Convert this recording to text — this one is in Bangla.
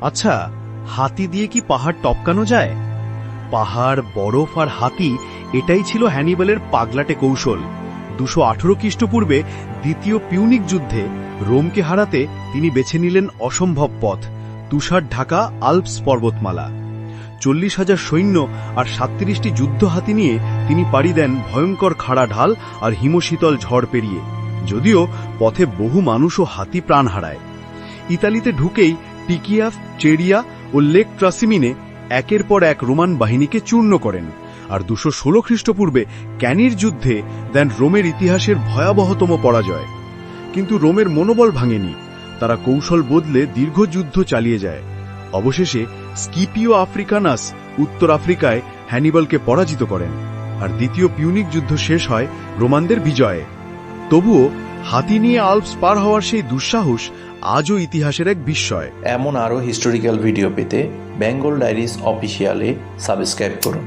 আচ্ছা হাতি দিয়ে কি পাহাড় টপকানো যায়? পাহাড়, বরফ আর হাতি, এটাই ছিল হ্যানিবেলের পাগলাটে কৌশল। দুশো আঠেরো খ্রিস্টপূর্বে দ্বিতীয় পিউনিক যুদ্ধে রোমকে হারাতে তিনি বেছে নিলেন অসম্ভব পথ, তুষার ঢাকা আল্পস পর্বতমালা। চল্লিশ হাজার সৈন্য আর সাতত্রিশটি যুদ্ধ হাতি নিয়ে তিনি পাড়ি দেন ভয়ঙ্কর খাড়া ঢাল আর হিমশীতল ঝড় পেরিয়ে। যদিও পথে বহু মানুষ ও হাতি প্রাণ হারায়। ইতালিতে ঢুকেই টিকিয়াফ চেরিয়া ও লেক ট্রাসিমিনে একের পর এক রোমান বাহিনীকে চূর্ণ করেন আর দুশো ষোলো খ্রিস্টপূর্বে ক্যানির যুদ্ধে দেন রোমের ইতিহাসের ভয়াবহতম পরাজয়। কিন্তু রোমের মনোবল ভাঙেনি, তারা কৌশল বদলে দীর্ঘ যুদ্ধ চালিয়ে যায়। অবশেষে স্কিপিও আফ্রিকানাস উত্তর আফ্রিকায় হ্যানিবলকে পরাজিত করেন আর দ্বিতীয় পিউনিক যুদ্ধ শেষ হয় রোমানদের বিজয়ে। তবুও হাতি নিয়ে আল্পস পার হওয়ার সেই দুঃসাহস আজও ইতিহাসের এক বিস্ময়। এমন আরও হিস্টোরিক্যাল ভিডিও পেতে বেঙ্গল ডায়েরিজ অফিসিয়ালে সাবস্ক্রাইব করুন।